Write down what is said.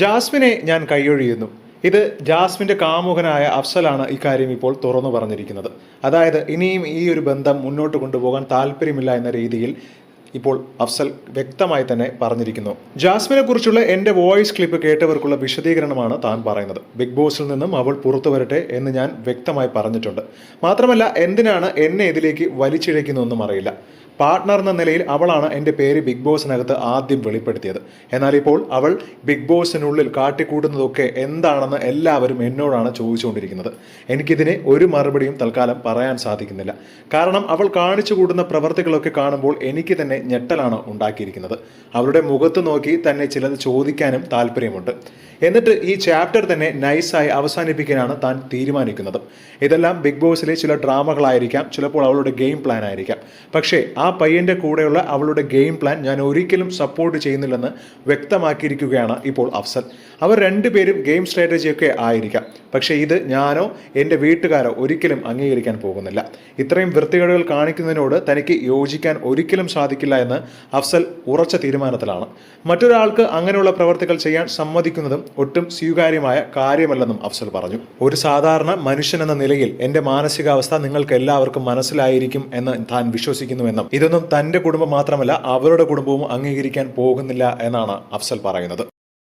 ജാസ്മിനെ ഞാൻ കൈയൊഴിയുന്നു. ഇത് ജാസ്മിന്റെ കാമുകനായ അഫ്സലാണ് ഇക്കാര്യം ഇപ്പോൾ തുറന്നു പറഞ്ഞിരിക്കുന്നത്. അതായത് ഇനിയും ഈ ഒരു ബന്ധം മുന്നോട്ട് കൊണ്ടുപോകാൻ താല്പര്യമില്ല എന്ന രീതിയിൽ ഇപ്പോൾ അഫ്സൽ വ്യക്തമായി തന്നെ പറഞ്ഞിരിക്കുന്നു. ജാസ്മിനെ കുറിച്ചുള്ള എന്റെ വോയിസ് ക്ലിപ്പ് കേട്ടവർക്കുള്ള വിശദീകരണമാണ് താൻ പറയുന്നത്. ബിഗ് ബോസിൽ നിന്നും അവൾ പുറത്തു വരട്ടെ എന്ന് ഞാൻ വ്യക്തമായി പറഞ്ഞിട്ടുണ്ട്. മാത്രമല്ല എന്തിനാണ് എന്നെ ഇതിലേക്ക് വലിച്ചിഴയ്ക്കുന്നതെന്നും അറിയില്ല. പാർട്ട്ണർ എന്ന നിലയിൽ അവളാണ് എന്റെ പേര് ബിഗ് ബോസിനകത്ത് ആദ്യം വെളിപ്പെടുത്തിയത്. എന്നാൽ ഇപ്പോൾ അവൾ ബിഗ് ബോസിനുള്ളിൽ കാട്ടിക്കൂട്ടുന്നതൊക്കെ എന്താണെന്ന് എല്ലാവരും എന്നോടാണ് ചോദിച്ചുകൊണ്ടിരിക്കുന്നത്. എനിക്കിതിനെ ഒരു മറുപടിയും തൽക്കാലം പറയാൻ സാധിക്കുന്നില്ല. കാരണം അവൾ കാണിച്ചു കൂട്ടുന്ന പ്രവർത്തികളൊക്കെ കാണുമ്പോൾ എനിക്ക് തന്നെ ഞെട്ടലാണ് ഉണ്ടാക്കിയിരിക്കുന്നത്. അവളുടെ മുഖത്ത് നോക്കി തന്നെ ചിലത് ചോദിക്കാനും താല്പര്യമുണ്ട്. എന്നിട്ട് ഈ ചാപ്റ്റർ തന്നെ നൈസായി അവസാനിപ്പിക്കാനാണ് താൻ തീരുമാനിക്കുന്നത്. ഇതെല്ലാം ബിഗ് ബോസിലെ ചില ഡ്രാമകളായിരിക്കാം ചിലപ്പോൾ അവളുടെ ഗെയിം പ്ലാൻ ആയിരിക്കാം. പക്ഷേ ആ പയ്യന്റെ കൂടെയുള്ള അവളുടെ ഗെയിം പ്ലാൻ ഞാൻ ഒരിക്കലും സപ്പോർട്ട് ചെയ്യുന്നില്ലെന്ന് വ്യക്തമാക്കിയിരിക്കുകയാണ് ഇപ്പോൾ അഫ്സൽ. അവർ രണ്ടുപേരും ഗെയിം സ്ട്രാറ്റജിയൊക്കെ ആയിരിക്കാം. പക്ഷേ ഇത് ഞാനോ എന്റെ വീട്ടുകാരോ ഒരിക്കലും അംഗീകരിക്കാൻ പോകുന്നില്ല. ഇത്രയും വൃത്തികേടുകൾ കാണിക്കുന്നതിനോട് തനിക്ക് യോജിക്കാൻ ഒരിക്കലും സാധിക്കില്ല എന്ന് അഫ്സൽ ഉറച്ച തീരുമാനത്തിലാണ്. മറ്റൊരാൾക്ക് അങ്ങനെയുള്ള പ്രവർത്തികൾ ചെയ്യാൻ സമ്മതിക്കുന്നതും ഒട്ടും സ്വീകാര്യമായ കാര്യമല്ലെന്നും അഫ്സൽ പറഞ്ഞു. ഒരു സാധാരണ മനുഷ്യൻ എന്ന നിലയിൽ എന്റെ മാനസികാവസ്ഥ നിങ്ങൾക്ക് എല്ലാവർക്കും മനസ്സിലായിരിക്കും എന്ന് താൻ വിശ്വസിക്കുന്നുവെന്നും ഇതൊന്നും തന്റെ കുടുംബം മാത്രമല്ല അവരുടെ കുടുംബവും അംഗീകരിക്കാൻ പോകുന്നില്ല എന്നാണ് അഫ്സൽ പറയുന്നത്.